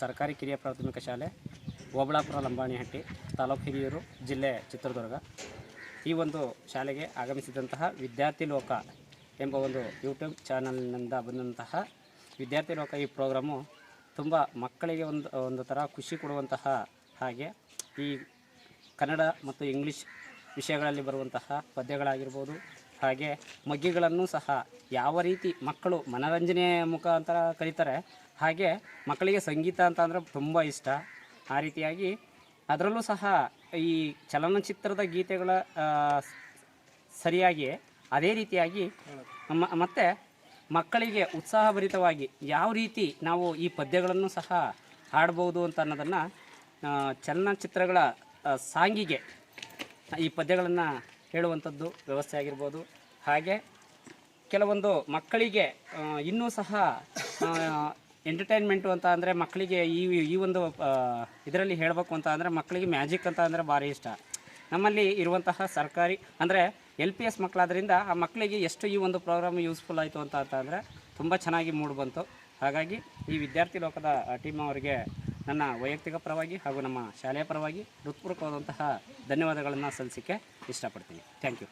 ಸರ್ಕಾರಿ ಕಿರಿಯ ಪ್ರಾಥಮಿಕ ಶಾಲೆ, ಓಬಳಾಪುರ ಲಂಬಾಣಿಹಟ್ಟಿ ತಾಲೂಕು ಹಿರಿಯೂರು ಜಿಲ್ಲೆ ಚಿತ್ರದುರ್ಗ. ಈ ಒಂದು ಶಾಲೆಗೆ ಆಗಮಿಸಿದಂತಹ ವಿದ್ಯಾರ್ಥಿ ಲೋಕ ಎಂಬ ಒಂದು ಯೂಟ್ಯೂಬ್ ಚಾನಲ್ನಿಂದ ಬಂದಂತಹ ವಿದ್ಯಾರ್ಥಿ ಲೋಕ ಈ ಪ್ರೋಗ್ರಾಮು ತುಂಬ ಮಕ್ಕಳಿಗೆ ಒಂದು ಒಂದು ಥರ ಖುಷಿ ಕೊಡುವಂತಹ ಹಾಗೆ ಈ ಕನ್ನಡ ಮತ್ತು ಇಂಗ್ಲೀಷ್ ವಿಷಯಗಳಲ್ಲಿ ಬರುವಂತಹ ಪದ್ಯಗಳಾಗಿರ್ಬೋದು ಹಾಗೆ ಮಗ್ಗಿಗಳನ್ನು ಸಹ ಯಾವ ರೀತಿ ಮಕ್ಕಳು ಮನರಂಜನೆಯ ಮುಖಾಂತರ ಕಲಿತಾರೆ, ಹಾಗೆ ಮಕ್ಕಳಿಗೆ ಸಂಗೀತ ಅಂತ ಅಂದರೆ ತುಂಬ ಇಷ್ಟ. ಆ ರೀತಿಯಾಗಿ ಅದರಲ್ಲೂ ಸಹ ಈ ಚಲನಚಿತ್ರದ ಗೀತೆಗಳ ಸರಿಯಾಗಿ ಅದೇ ರೀತಿಯಾಗಿ ಮತ್ತೆ ಮಕ್ಕಳಿಗೆ ಉತ್ಸಾಹಭರಿತವಾಗಿ ಯಾವ ರೀತಿ ನಾವು ಈ ಪದ್ಯಗಳನ್ನು ಸಹ ಹಾಡ್ಬೋದು ಅಂತ ಅನ್ನೋದನ್ನು ಚಲನಚಿತ್ರಗಳ ಸಾಂಗಿಗೆ ಈ ಪದ್ಯಗಳನ್ನು ಹೇಳುವಂಥದ್ದು ವ್ಯವಸ್ಥೆ ಆಗಿರ್ಬೋದು. ಹಾಗೆ ಕೆಲವೊಂದು ಮಕ್ಕಳಿಗೆ ಇನ್ನೂ ಸಹ ಎಂಟರ್ಟೈನ್ಮೆಂಟು ಅಂತ ಅಂದರೆ ಮಕ್ಕಳಿಗೆ ಈ ಈ ಒಂದು ಇದರಲ್ಲಿ ಹೇಳಬೇಕು ಅಂತ ಅಂದರೆ ಮಕ್ಕಳಿಗೆ ಮ್ಯಾಜಿಕ್ ಅಂತ ಅಂದರೆ ಭಾರಿ ಇಷ್ಟ. ನಮ್ಮಲ್ಲಿ ಇರುವಂತಹ ಸರ್ಕಾರಿ, ಅಂದರೆ ಎಲ್ ಪಿ ಎಸ್ ಮಕ್ಕಳಾದ್ರಿಂದ ಆ ಮಕ್ಕಳಿಗೆ ಎಷ್ಟು ಈ ಒಂದು ಪ್ರೋಗ್ರಾಮ್ ಯೂಸ್ಫುಲ್ ಆಯಿತು ಅಂತ ಅಂತ ಅಂದರೆ ತುಂಬ ಚೆನ್ನಾಗಿ ಮೂಡ್ ಬಂತು. ಹಾಗಾಗಿ ಈ ವಿದ್ಯಾರ್ಥಿ ಲೋಕದ ಟೀಮ್ ಅವರಿಗೆ ನನ್ನ ವೈಯಕ್ತಿಕ ಪರವಾಗಿ ಹಾಗೂ ನಮ್ಮ ಶಾಲೆಯ ಪರವಾಗಿ ಹೃತ್ಪೂರ್ವಕವಾದಂತಹ ಧನ್ಯವಾದಗಳನ್ನು ಸಲ್ಲಿಸಲಿಕ್ಕೆ ಇಷ್ಟಪಡ್ತೀನಿ. Thank you